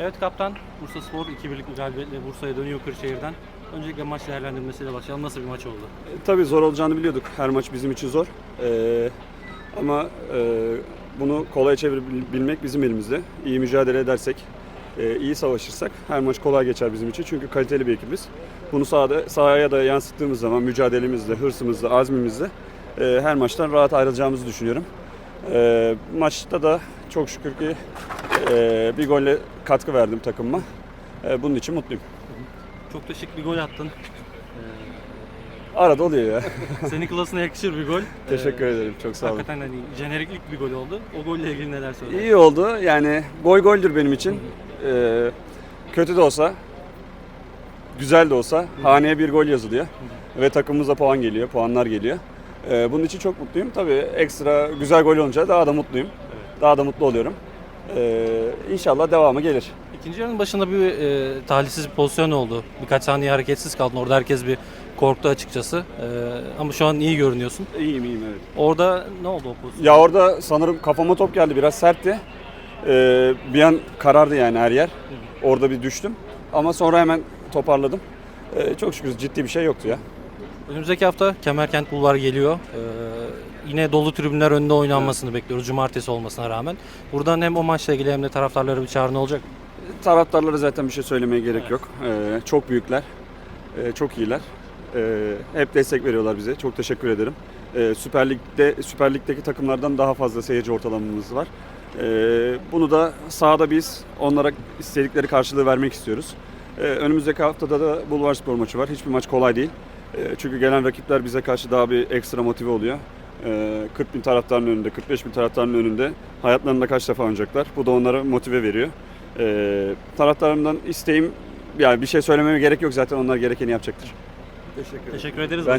Evet kaptan, Bursa Spor 2-1'lik bir galibiyetle Bursa'ya dönüyor Kırşehir'den. Öncelikle maç değerlendirmesiyle başlayalım. Nasıl bir maç oldu? Tabii zor olacağını biliyorduk. Her maç bizim için zor. Ee, ama e, bunu kolay çevirebilmek bizim elimizde. İyi mücadele edersek, e, iyi savaşırsak her maç kolay geçer bizim için. Çünkü kaliteli bir ekibiz. Bunu sahada, sahaya da yansıttığımız zaman mücadelemizle, hırsımızla, azmimizle e, her maçtan rahat ayrılacağımızı düşünüyorum. E, maçta da çok şükür ki e, bir golle katkı verdim takımıma. E, bunun için mutluyum. Çok da şık bir gol attın. Arada oluyor ya. Senin klasına yakışır bir gol. Teşekkür Ee, ederim. Çok sağ olun. Hakikaten hani jeneriklik bir gol oldu. O golle ilgili neler söylersin? İyi oldu. Yani gol goldür benim için. Ee, kötü de olsa, güzel de olsa haneye bir gol yazılıyor. Ve takımımıza puan geliyor, puanlar geliyor. Ee, bunun için çok mutluyum. Tabii ekstra güzel gol olunca daha da mutluyum. Daha da mutlu oluyorum. Ee, inşallah devamı gelir. İkinci yarının başında bir e, talihsiz bir pozisyon oldu. Birkaç saniye hareketsiz kaldın. Orada herkes bir korktu açıkçası. E, ama şu an iyi görünüyorsun. İyiyim iyiyim evet. Orada ne oldu o pozisyon? Ya orada sanırım kafama top geldi biraz sertti. Ee, bir an karardı yani her yer. Orada bir düştüm. Ama sonra hemen toparladım. Ee, çok şükür ciddi bir şey yoktu ya. Önümüzdeki hafta Kemerkent Bulvar geliyor. Ee, yine dolu tribünler önünde oynanmasını bekliyoruz. Cumartesi olmasına rağmen. Buradan hem o maçla ilgili hem de taraftarlara bir çağrı ne olacak? Taraftarlara zaten bir şey söylemeye gerek yok. Ee, çok büyükler, ee, çok iyiler. Ee, hep destek veriyorlar bize. Çok teşekkür ederim. Ee, Süper Lig'de Süper Lig'deki takımlardan daha fazla seyirci ortalamamız var. Ee, bunu da sahada biz onlara istedikleri karşılığı vermek istiyoruz. Ee, önümüzdeki haftada da Bulvar Spor maçı var. Hiçbir maç kolay değil. Ee, çünkü gelen rakipler bize karşı daha bir ekstra motive oluyor. Ee, 40 bin taraftarın önünde, 45 bin taraftarın önünde hayatlarında kaç defa oynayacaklar. Bu da onlara motive veriyor. Ee, taraftarımdan isteğim yani bir şey söylememe gerek yok zaten onlar gerekeni yapacaktır. Teşekkür Teşekkür ederiz. Ben